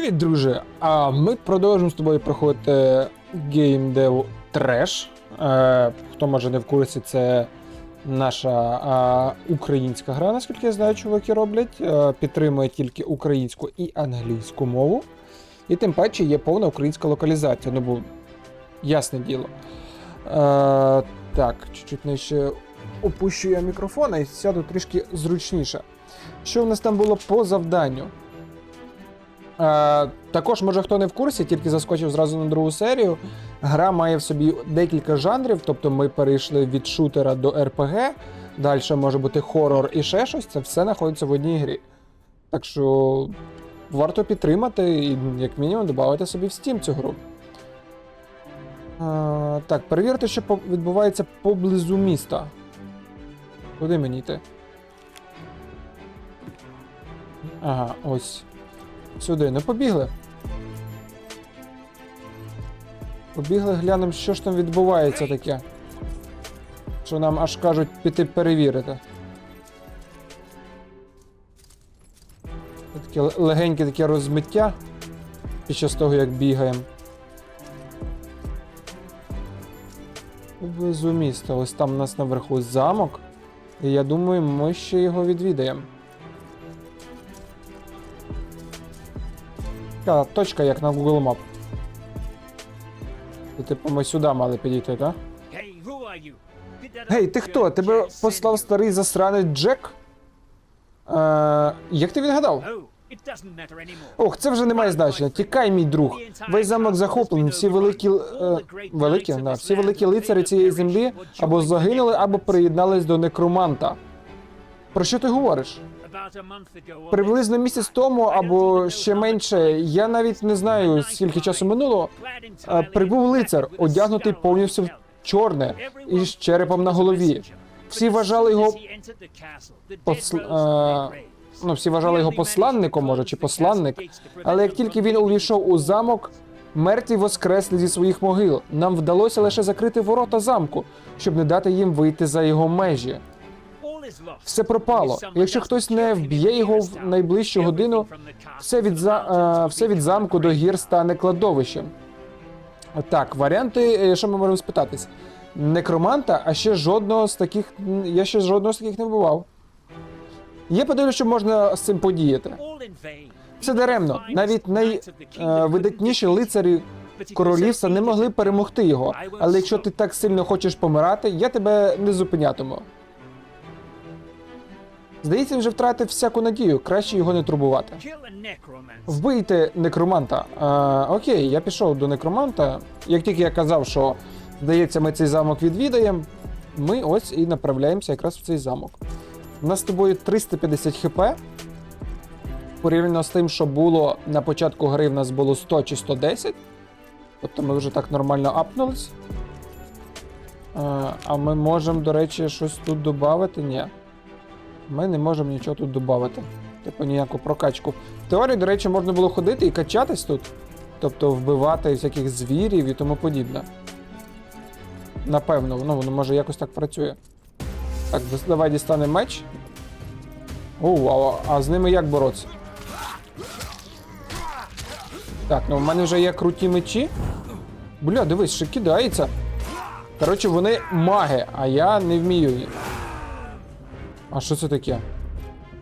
Привіт, друже! А ми продовжуємо з тобою проходити Game Dev Trash. Е, хто може не в курсі, це наша а, українська гра, наскільки я знаю, чуваки роблять. Е, підтримує тільки українську і англійську мову. І тим паче є повна українська локалізація. Ну, бо ясне діло. Е, так, чуть-чуть нижче опущу я мікрофон і сяду трішки зручніше. Що в нас там було по завданню? Е, також, може хто не в курсі, тільки заскочив зразу на другу серію. Гра має в собі декілька жанрів, тобто ми перейшли від шутера до РПГ. Далі може бути хорор і ще щось. Це все знаходиться в одній грі. Так що варто підтримати і, як мінімум, додати собі в Steam цю гру. Е, так, перевірте, що відбувається поблизу міста. Куди мені йти? Ага, ось. Сюди, ну побігли. Побігли, глянемо, що ж там відбувається таке. Що нам аж кажуть піти перевірити. Таке легеньке таке розмиття під час того, як бігаємо. Поблизу. Ось там у нас наверху замок. І я думаю, ми ще його відвідаємо. Така точка, як на Google Map. І, типу, ми сюди мали підійти, так? Гей, ти хто? Тебе послав старий засранець Джек? Е, як ти відгадав? Oh. Ох, це вже не має значення. Тікай, мій друг. Весь замок захоплений, всі великі. Е, великі, да, всі великі лицарі цієї землі або загинули, або приєднались до некроманта. Про що ти говориш? Приблизно місяць тому або ще менше, я навіть не знаю, скільки часу минуло. Прибув лицар, одягнутий повністю в чорне Everyone із черепом на голові. Всі вважали його посл... graves. ну, всі вважали його посланником, може, чи посланник. Але як тільки він увійшов у замок, мертві воскресли зі своїх могил. Нам вдалося лише закрити ворота замку, щоб не дати їм вийти за його межі. Все пропало. Якщо хтось не вб'є його в найближчу годину, все від, за... е, все від замку до гір стане кладовищем. Так, варіанти, е, що ми можемо спитатись? Некроманта, а ще жодного з таких. Я ще жодного з таких не бував. Є подивлюсь, що можна з цим подіяти. Це даремно. Навіть найвидатніші лицарі королівства не могли перемогти його. Але якщо ти так сильно хочеш помирати, я тебе не зупинятиму. Здається, вже втратив всяку надію, краще його не турбувати. Вбийте некроманта. А, окей, я пішов до некроманта. Як тільки я казав, що здається, ми цей замок відвідаємо, ми ось і направляємося якраз в цей замок. У нас з тобою 350 хп. Порівняно з тим, що було на початку гри, в нас було 100 чи 110. Тобто ми вже так нормально апнулись. А ми можемо, до речі, щось тут додати? Ні. Ми не можемо нічого тут додати. Типу ніяку прокачку. В теорії, до речі, можна було ходити і качатись тут. Тобто вбивати всяких звірів і тому подібне. Напевно, ну, воно може якось так працює. Так, давай дістанемо меч. О, а, а з ними як боротися? Так, ну в мене вже є круті мечі. Бля, дивись, ще кидається. Коротше, вони маги, а я не вмію. А що це таке?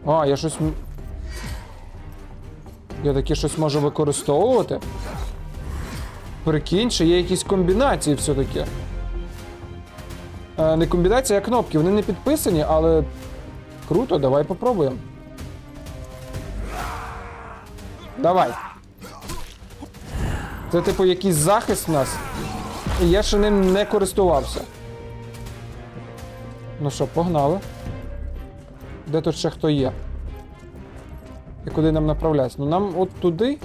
А, я щось. Я таке щось можу використовувати. Прикинь, ще є якісь комбінації все-таки. Е, не комбінація, а кнопки. Вони не підписані, але. Круто, давай попробуємо. Давай. Це, типу, якийсь захист в нас. І я ще ним не користувався. Ну що, погнали. Де тут ще хто є? І куди нам направлятися? Ну нам от туди.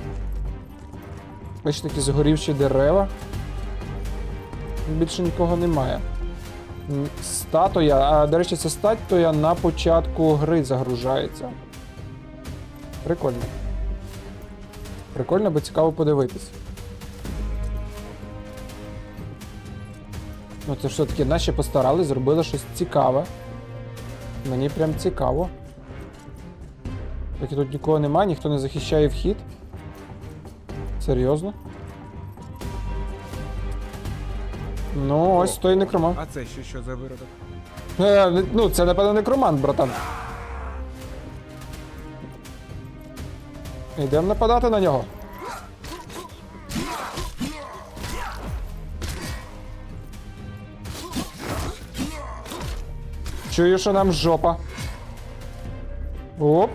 Бачите, такі згорівші дерева. Більше нікого немає. Статуя. А, до речі, ця статуя на початку гри загружається. Прикольно. Прикольно, бо цікаво подивитись. Ну, це таке, наші постарались, зробили щось цікаве. Мені прям цікаво. Так і тут нікого немає, ніхто не захищає вхід. Серйозно? Ну, ось той некромант. А це ще що за виродок? Е, ну, це напевно некромант, братан. Йдемо нападати на нього. Чую, що нам жопа. Оп.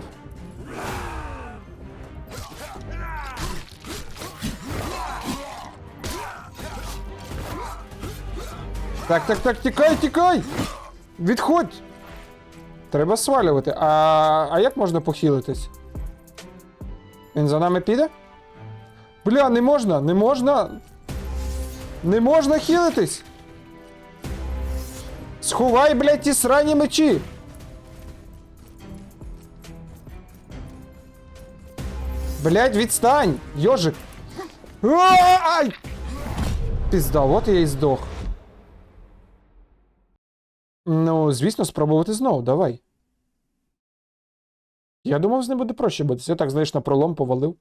Так, так, так, тікай, тікай! Відходь! Треба свалювати. А, а як можна похилитись? Він за нами піде? Бля, не можна, не можна. Не можна хилитись. Сховай, блядь, ті срані мечі. Блядь, відстань! Йожик! Ай! Пізда, от я і здох. Ну, звісно, спробувати знову, давай. Я думав, з ним буде проще битися. Я так, знаєш, на пролом повалив.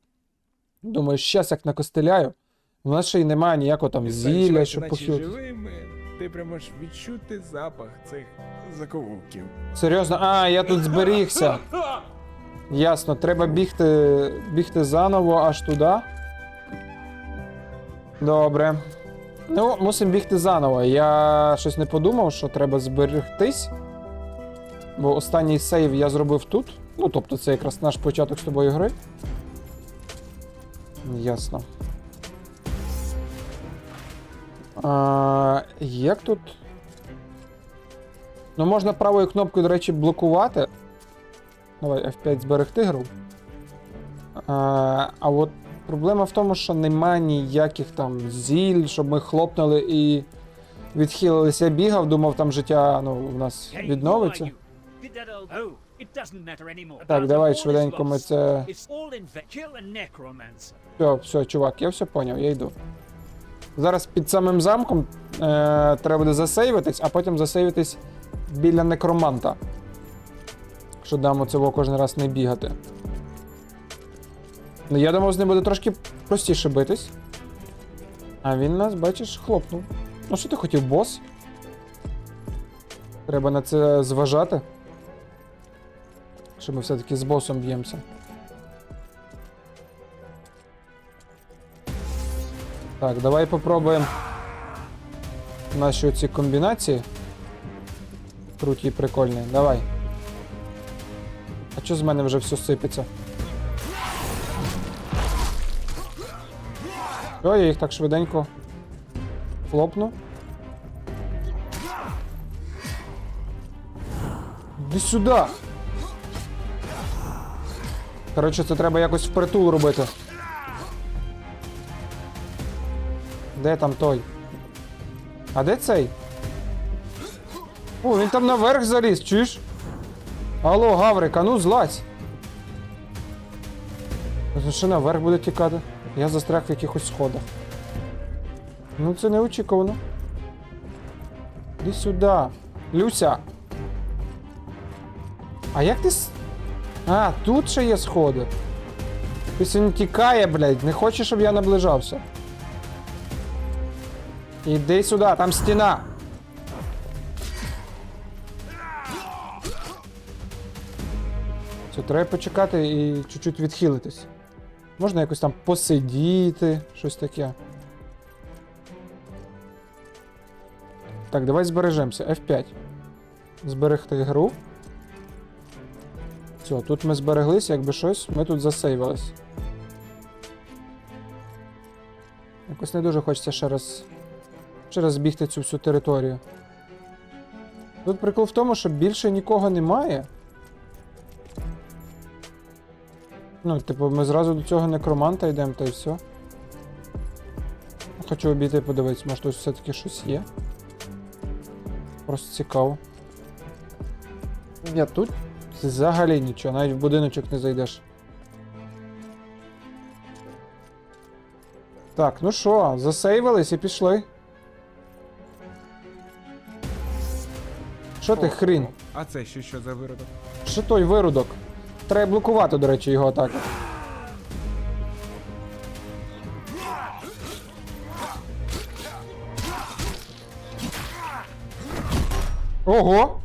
Думаю, щас як накостеляю. У нас ще й немає ніякого там зілля, щоб живими, ти прямо можеш відчути запах цих заковуків. Серйозно, а, я тут зберігся. Ясно, треба бігти, бігти заново аж туди. Добре. Ну, мусимо бігти заново. Я щось не подумав, що треба зберегтись. Бо останній сейв я зробив тут. Ну, тобто, це якраз наш початок з тобою гри. Ясно. А, як тут. Ну, можна правою кнопкою, до речі, блокувати. Давай F5 зберегти гру. А, а от проблема в тому, що нема ніяких там зіль, щоб ми хлопнули і відхилилися. Бігав, думав, там життя ну, у нас відновиться. Oh. Так, давай швиденько ми це. Все, все, чувак, я все поняв, я йду. Зараз під самим замком е, треба буде засейвитись, а потім засейвитись біля некроманта. Що дамо цього кожен раз не бігати. Ну, я думав, з ним буде трошки простіше битись. А він нас, бачиш, хлопнув. Ну, що ти хотів, бос? Треба на це зважати. Що ми все-таки з босом б'ємося. Так, давай попробуємо наші оці комбінації. Круті і прикольні. Давай. А що з мене вже все сипеться? О, я їх так швиденько хлопну. Іди сюди. Коротше, це треба якось впритул робити. Де там той? А де цей? О, він там наверх заліз, чуєш? Алло, Гаврик, а ну злазь. Ще наверх буде тікати. Я застряг в якихось сходах. Ну це неочікувано. Іди сюди. Люся. А як ти. А, тут ще є сходи. Тобто він тікає, блядь, не хоче, щоб я наближався. Іди сюди, там стіна. Це треба почекати і чуть-чуть відхилитись. Можна якось там посидіти, щось таке. Так, давай збережемося. F5. Зберегти гру. Все, тут ми збереглися, якби щось, ми тут засейвились. Якось не дуже хочеться ще раз. Ще раз бігти цю всю територію. Тут прикол в тому, що більше нікого немає. Ну, типу, ми зразу до цього некроманта йдемо, та й все. Хочу обійти подивитись, може тут все-таки щось є. Просто цікаво. Я тут взагалі нічого, навіть в будиночок не зайдеш. Так, ну що, засейвились і пішли. Що ти хрін? А це ще що за виродок? Що той виродок? Треба блокувати, до речі, його атаку. Ого!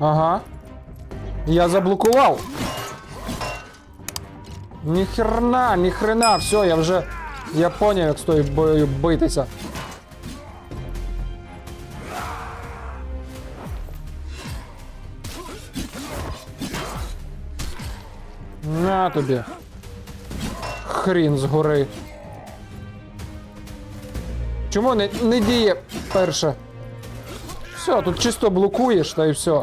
Ага. Я заблокував. Ніхрена, ніхрена, все, я вже... Я поняв, як з тою бою битися. На тобі. Хрін згори. Чому не, не діє перше? Все, тут чисто блокуєш, та й все.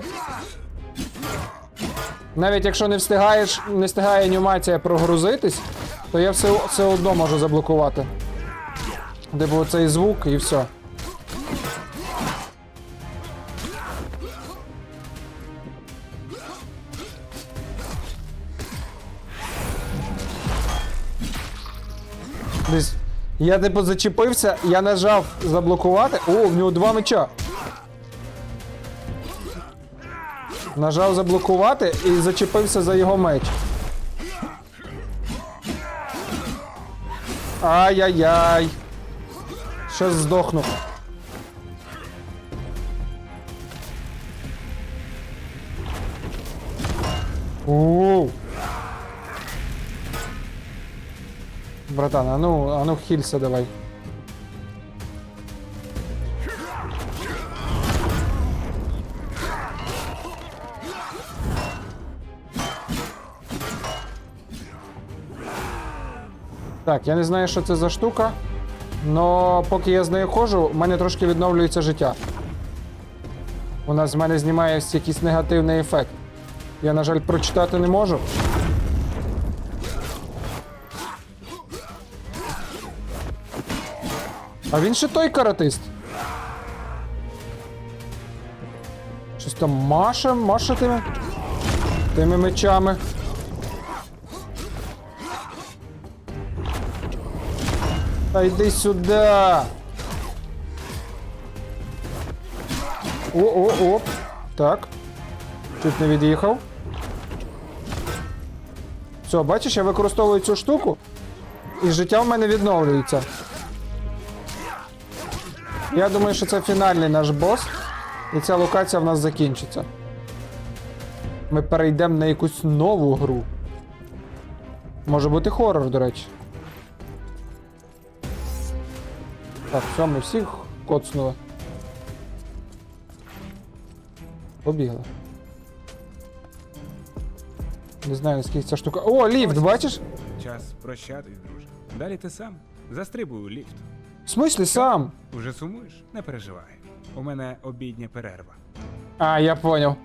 Навіть якщо не встигаєш, не встигає анімація прогрузитись, то я все, все одно можу заблокувати. Типу цей звук і все. Десь. Я типу зачепився, я нажав заблокувати. О, в нього два меча. Нажав заблокувати і зачепився за його меч. Ай-яй-яй. Щас здохну. Ууу. Братан, а ну, а ну хілься давай. Так, я не знаю, що це за штука. Но поки я з нею ходжу, в мене трошки відновлюється життя. У нас з мене знімає якийсь негативний ефект. Я, на жаль, прочитати не можу. А він ще той каратист. Щось там маше, маше тими, тими мечами. Та йди сюди. О-о-о. Так. Чуть не від'їхав. Все, бачиш, я використовую цю штуку, і життя в мене відновлюється. Я думаю, що це фінальний наш бос, і ця локація в нас закінчиться. Ми перейдемо на якусь нову гру. Може бути хорор, до речі. Так, все, ми всіх коцнули. Побігли. Не знаю, скільки ця штука. О, ліфт, бачиш? Час прощатись, друже. Далі ти сам. Застрибуй ліфт. В смислі сам? Уже сумуєш? Не переживай. У мене обідня перерва. А, я поняв.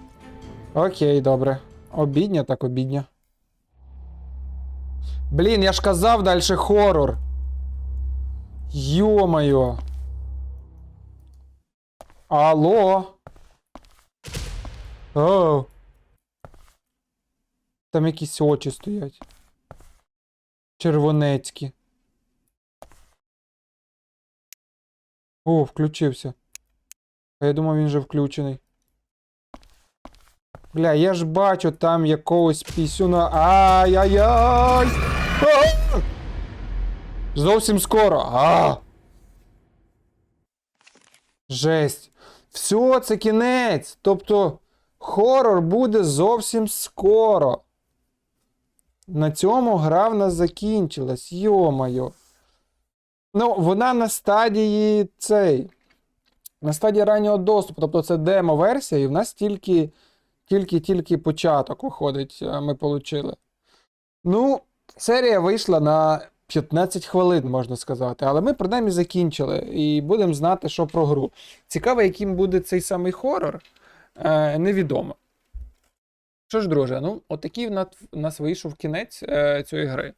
Окей, добре. Обідня, так обідня. Блін, я ж казав далі хорор. Йо-моє. Алло. О. Там якісь очі стоять. Червонецькі. О, включився. А я думав, він вже включений. Бля, я ж бачу там якогось пісюна. Ай-яй-яй! Зовсім скоро. А! Жесть. Все, це кінець. Тобто, хорор буде зовсім скоро. На цьому гра в нас закінчилась. Йо-моє. Ну, вона на стадії цей. На стадії раннього доступу. Тобто це демо-версія, і в нас тільки тільки-тільки початок виходить, е, ми отримали. Ну, серія вийшла на 15 хвилин, можна сказати, але ми принаймні закінчили і будемо знати, що про гру. Цікаво, яким буде цей самий хорор, е, невідомо. Що ж, друже, ну, отакий в нас, вийшов кінець е, цієї гри.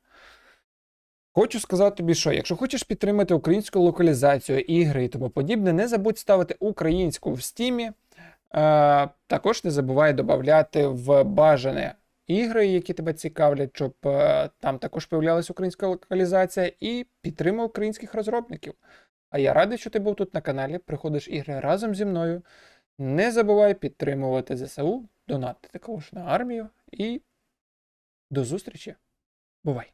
Хочу сказати тобі, що якщо хочеш підтримати українську локалізацію ігри і тому подібне, не забудь ставити українську в стімі. Е, також не забувай додати в бажане ігри, які тебе цікавлять, щоб е, там також появлялася українська локалізація, і підтримуй українських розробників. А я радий, що ти був тут на каналі, приходиш ігри разом зі мною. Не забувай підтримувати ЗСУ, донатити також на армію і до зустрічі. Бувай!